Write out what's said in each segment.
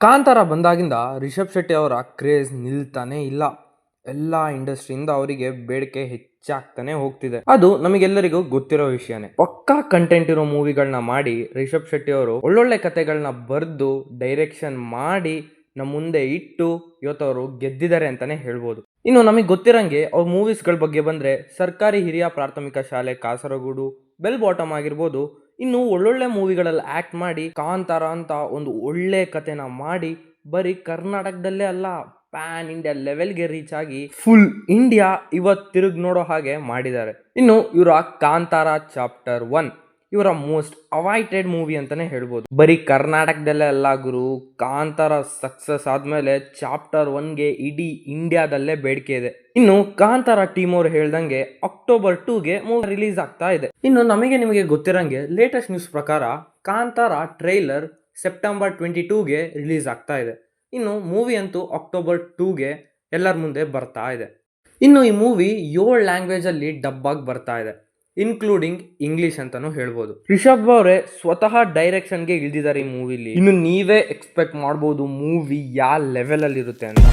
ಕಾಂತಾರ ಬಂದಾಗಿಂದ ರಿಷಬ್ ಶೆಟ್ಟಿ ಅವರ ಕ್ರೇಜ್ ನಿಲ್ತಾನೆ ಇಲ್ಲ. ಎಲ್ಲ ಇಂಡಸ್ಟ್ರಿಯಿಂದ ಅವರಿಗೆ ಬೇಡಿಕೆ ಹೆಚ್ಚಾಗ್ತಾನೆ ಹೋಗ್ತಿದೆ. ಅದು ನಮಗೆಲ್ಲರಿಗೂ ಗೊತ್ತಿರೋ ವಿಷಯನೇ. ಪಕ್ಕಾ ಕಂಟೆಂಟ್ ಇರೋ ಮೂವಿಗಳನ್ನ ಮಾಡಿ ರಿಷಬ್ ಶೆಟ್ಟಿ ಅವರು ಒಳ್ಳೊಳ್ಳೆ ಕತೆಗಳನ್ನ ಬರೆದು ಡೈರೆಕ್ಷನ್ ಮಾಡಿ ನಮ್ಮ ಮುಂದೆ ಇಟ್ಟು ಇವತ್ತವರು ಗೆದ್ದಿದ್ದಾರೆ ಅಂತಾನೆ ಹೇಳ್ಬೋದು. ಇನ್ನು ನಮಗೆ ಗೊತ್ತಿರಂಗೆ ಅವ್ರ ಮೂವೀಸ್ಗಳ ಬಗ್ಗೆ ಬಂದ್ರೆ ಸರ್ಕಾರಿ ಹಿರಿಯ ಪ್ರಾಥಮಿಕ ಶಾಲೆ ಕಾಸರಗೋಡು ಬೆಲ್ ಬಾಟಮ್ ಆಗಿರ್ಬೋದು ಇನ್ನು ಒಳ್ಳೊಳ್ಳೆ ಮೂವಿಗಳಲ್ಲಿ ಆ್ಯಕ್ಟ್ ಮಾಡಿ, ಕಾಂತಾರ ಅಂತ ಒಂದು ಒಳ್ಳೆ ಕಥೆನ ಮಾಡಿ, ಬರೀ ಕರ್ನಾಟಕದಲ್ಲೇ ಅಲ್ಲ ಪ್ಯಾನ್ ಇಂಡಿಯಾ ಲೆವೆಲ್ಗೆ ರೀಚ್ ಆಗಿ ಫುಲ್ ಇಂಡಿಯಾ ಇವತ್ತು ತಿರುಗಿ ನೋಡೋ ಹಾಗೆ ಮಾಡಿದ್ದಾರೆ. ಇನ್ನು ಇವರ ಕಾಂತಾರ ಚಾಪ್ಟರ್ ಒನ್ ಇವರ ಮೋಸ್ಟ್ ಅವಾಯ್ಟೆಡ್ ಮೂವಿ ಅಂತಾನೆ ಹೇಳ್ಬೋದು. ಬರೀ ಕರ್ನಾಟಕದಲ್ಲೇ ಅಲ್ಲ ಗುರು, ಕಾಂತಾರ ಸಕ್ಸಸ್ ಆದಮೇಲೆ ಚಾಪ್ಟರ್ ಒನ್ಗೆ ಇಡೀ ಇಂಡಿಯಾದಲ್ಲೇ ಬೇಡಿಕೆ ಇದೆ. ಇನ್ನು ಕಾಂತಾರ ಟೀಮ್ ಅವ್ರು ಹೇಳ್ದಂಗೆ ಅಕ್ಟೋಬರ್ ಟೂಗೆ ಮೂವಿ ರಿಲೀಸ್ ಆಗ್ತಾ ಇದೆ. ಇನ್ನು ನಮಗೆ ನಿಮಗೆ ಗೊತ್ತಿರಂಗೆ ಲೇಟೆಸ್ಟ್ ನ್ಯೂಸ್ ಪ್ರಕಾರ ಕಾಂತಾರ ಟ್ರೈಲರ್ ಸೆಪ್ಟೆಂಬರ್ ಟ್ವೆಂಟಿ ಟೂಗೆ ರಿಲೀಸ್ ಆಗ್ತಾ ಇದೆ. ಇನ್ನು ಮೂವಿ ಅಂತೂ ಅಕ್ಟೋಬರ್ ಟೂಗೆ ಎಲ್ಲರ ಮುಂದೆ ಬರ್ತಾ ಇದೆ. ಇನ್ನು ಈ ಮೂವಿ ಏಳು ಲ್ಯಾಂಗ್ವೇಜ್ ಅಲ್ಲಿ ಡಬ್ ಆಗಿ ಬರ್ತಾ ಇದೆ. ಇನ್ಕ್ಲೂಡಿಂಗ್ ಇಂಗ್ಲಿಷ್ ಅಂತಾನು ಹೇಳ್ಬೋದು. ರಿಷಬ್ ಅವರೇ ಸ್ವತಃ ಡೈರೆಕ್ಷನ್ಗೆ ಇಳಿದಿದ್ದಾರೆ ಈ ಮೂವಿಲಿ ಇನ್ನು ನೀವೇ ಎಕ್ಸ್ಪೆಕ್ಟ್ ಮಾಡ್ಬೋದು ಮೂವಿ ಯಾವ ಲೆವೆಲ್ ಅಲ್ಲಿ ಇರುತ್ತೆ ಅಂತ.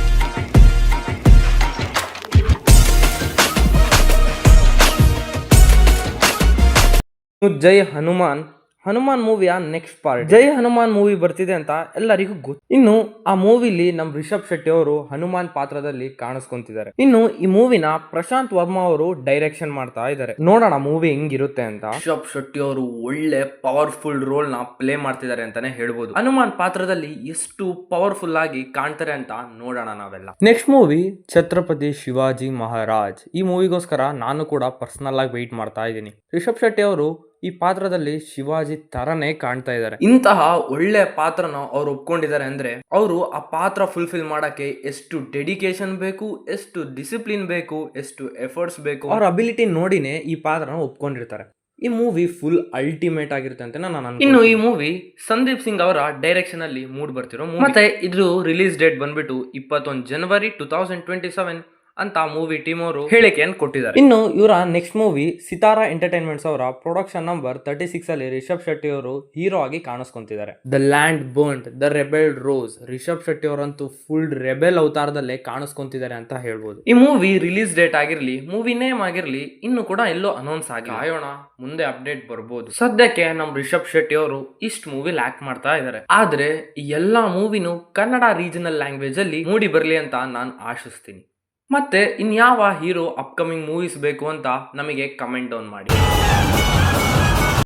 Jai Hanuman Hanuman ಮೂವಿಯ next part Jai Hanuman movie ಬರ್ತಿದೆ ಅಂತ ಎಲ್ಲರಿಗೂ ಗೊತ್ತು. ಇನ್ನು ಆ ಮೂವಿಲಿ ನಮ್ ರಿಷಬ್ ಶೆಟ್ಟಿ ಅವರು ಹನುಮಾನ್ ಪಾತ್ರದಲ್ಲಿ ಕಾಣಿಸ್ಕೊಂತಿದ್ದಾರೆ. ಇನ್ನು ಈ ಮೂವಿನ ಪ್ರಶಾಂತ್ ವರ್ಮಾ ಅವರು ಡೈರೆಕ್ಷನ್ ಮಾಡ್ತಾ ಇದ್ದಾರೆ. ನೋಡೋಣ ಮೂವಿ ಹೆಂಗಿರುತ್ತೆ ಅಂತ. ರಿಷಬ್ ಶೆಟ್ಟಿ ಅವರು ಒಳ್ಳೆ ಪವರ್ಫುಲ್ ರೋಲ್ನ ಪ್ಲೇ ಮಾಡ್ತಿದ್ದಾರೆ ಅಂತಾನೆ ಹೇಳ್ಬೋದು. ಹನುಮಾನ್ ಪಾತ್ರದಲ್ಲಿ ಎಷ್ಟು ಪವರ್ಫುಲ್ ಆಗಿ ಕಾಣ್ತಾರೆ ಅಂತ ನೋಡೋಣ ನಾವೆಲ್ಲ. Next movie Chhatrapati Shivaji Maharaj. ಈ ಮೂವಿಗೋಸ್ಕರ ನಾನು ಕೂಡ ಪರ್ಸನಲ್ ಆಗಿ ವೆಯ್ಟ್ ಮಾಡ್ತಾ ಇದ್ದೀನಿ. ರಿಷಬ್ ಶೆಟ್ಟಿ ಅವರು ಈ ಪಾತ್ರದಲ್ಲಿ ಶಿವಾಜಿ ತರನೇ ಕಾಣ್ತಾ ಇದ್ದಾರೆ. ಇಂತಹ ಒಳ್ಳೆ ಪಾತ್ರನ ಅವ್ರು ಒಪ್ಕೊಂಡಿದ್ದಾರೆ ಅಂದ್ರೆ ಅವರು ಆ ಪಾತ್ರ ಫುಲ್ಫಿಲ್ ಮಾಡಕ್ಕೆ ಎಷ್ಟು ಡೆಡಿಕೇಶನ್ ಬೇಕು ಎಷ್ಟು ಡಿಸಿಪ್ಲಿನ್ ಬೇಕು ಎಷ್ಟು ಎಫರ್ಟ್ಸ್ ಬೇಕು. ಅವ್ರ ಅಬಿಲಿಟಿ ನೋಡಿನೇ ಈ ಪಾತ್ರನ ಒಪ್ಕೊಂಡಿರ್ತಾರೆ. ಈ ಮೂವಿ ಫುಲ್ ಅಲ್ಟಿಮೇಟ್ ಆಗಿರುತ್ತೆ ಅಂತ ನಾನು ಇನ್ನು ಈ ಮೂವಿ ಸಂದೀಪ್ ಸಿಂಗ್ ಅವರ ಡೈರೆಕ್ಷನ್ ಅಲ್ಲಿ ಮೂಡ್ ಬರ್ತಿರೋ ಮತ್ತೆ ಇದು ರಿಲೀಸ್ ಡೇಟ್ ಬಂದ್ಬಿಟ್ಟು ಇಪ್ಪತ್ತೊಂದು January two thousand twenty seven ಅಂತ ಮೂವಿ ಟೀಮ್ ಅವರು ಹೇಳಿಕೆಯನ್ನು ಕೊಟ್ಟಿದ್ದಾರೆ. ಇನ್ನು ಇವರ ನೆಕ್ಸ್ಟ್ ಮೂವಿ ಸಿತಾರಾ ಎಂಟರ್ಟೈನ್ಮೆಂಟ್ಸ್ ಅವರ ಪ್ರೊಡಕ್ಷನ್ ನಂಬರ್ ತರ್ಟಿ ಸಿಕ್ಸ್ ಅಲ್ಲಿ ರಿಷಬ್ ಶೆಟ್ಟಿ ಅವರು ಹೀರೋ ಆಗಿ ಕಾಣಿಸ್ಕೊಂತಿದ್ದಾರೆ. The land burned the rebel rose Rishab Shetty ಅವರಂತೂ ಫುಲ್ ರೆಬೆಲ್ ಅವತಾರದಲ್ಲೇ ಕಾಣಿಸ್ಕೊಂತಿದ್ದಾರೆ ಅಂತ ಹೇಳ್ಬೋದು. ಈ ಮೂವಿ ರಿಲೀಸ್ ಡೇಟ್ ಆಗಿರ್ಲಿ ಮೂವಿ ನೇಮ್ ಆಗಿರ್ಲಿ ಇನ್ನು ಕೂಡ ಎಲ್ಲೋ ಅನೌನ್ಸ್ ಆಗಿ ಆಯೋಣ ಮುಂದೆ ಅಪ್ಡೇಟ್ ಬರ್ಬೋದು. ಸದ್ಯಕ್ಕೆ ನಮ್ ರಿಷಬ್ ಶೆಟ್ಟಿ ಅವರು ಇಷ್ಟು ಮೂವಿ ಆಕ್ಟ್ ಮಾಡ್ತಾ ಇದ್ದಾರೆ. ಆದ್ರೆ ಈ ಎಲ್ಲಾ ಮೂವಿನೂ ಕನ್ನಡ ರೀಜನಲ್ ಲ್ಯಾಂಗ್ವೇಜ್ ಅಲ್ಲಿ ಮೂಡಿ ಬರ್ಲಿ ಅಂತ ನಾನು ಆಶಿಸ್ತೀನಿ. ಮತ್ತೆ ಇನ್ಯಾವ ಹೀರೋ ಅಪ್ಕಮಿಂಗ್ ಮೂವೀಸ್ ಬೇಕು ಅಂತ ನಮಗೆ ಕಮೆಂಟ್ ಡೌನ್ ಮಾಡಿ.